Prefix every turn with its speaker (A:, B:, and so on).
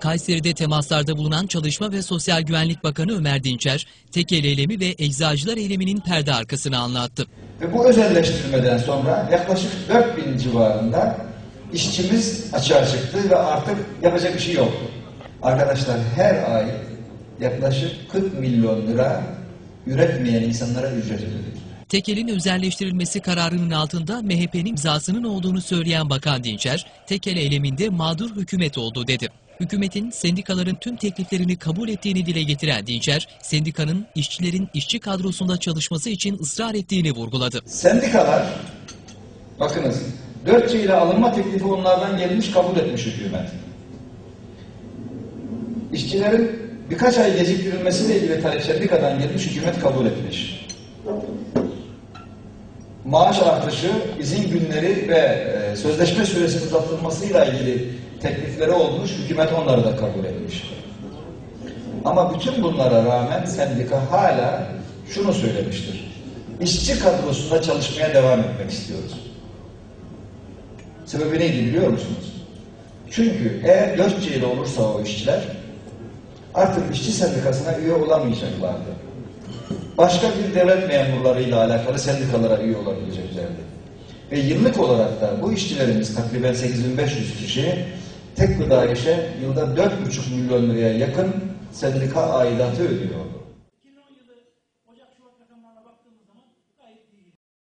A: Kayseri'de temaslarda bulunan Çalışma ve Sosyal Güvenlik Bakanı Ömer Dinçer, tekel eylemi ve eczacılar eyleminin perde arkasını anlattı.
B: Ve bu özelleştirmeden sonra yaklaşık 4000 civarında işçimiz açığa çıktı ve artık yapacak bir şey yoktu. Arkadaşlar her ay yaklaşık 40 milyon lira üretmeyen insanlara ücret ödedik.
A: Tekel'in özelleştirilmesi kararının altında MHP'nin imzasının olduğunu söyleyen Bakan Dinçer, tekel eyleminde mağdur hükümet oldu dedi. Hükümetin sendikaların tüm tekliflerini kabul ettiğini dile getiren Dinçer, sendikanın işçilerin işçi kadrosunda çalışması için ısrar ettiğini vurguladı.
B: Sendikalar, bakınız 4 ile alınma teklifi onlardan gelmiş kabul etmiş hükümet. İşçilerin birkaç ay geciktirilmesiyle ilgili talep sendikadan gelmiş hükümet kabul etmiş. Maaş artışı, izin günleri ve e, sözleşme süresi uzatılmasıyla ilgili teklifleri olmuş, hükümet onları da kabul etmiş. Ama bütün bunlara rağmen sendika hala şunu söylemiştir. İşçi kadrosunda çalışmaya devam etmek istiyoruz. Sebebi neydi biliyor musunuz? Çünkü eğer 4C ile olursa o işçiler artık işçi sendikasına üye olamayacaklardı başka bir devlet memurlarıyla alakalı sendikalara üye olabileceklerdi. Ve yıllık olarak da bu işçilerimiz takriben 8500 kişi tek gıda işe yılda 4,5 milyon liraya yakın sendika aidatı ödüyor.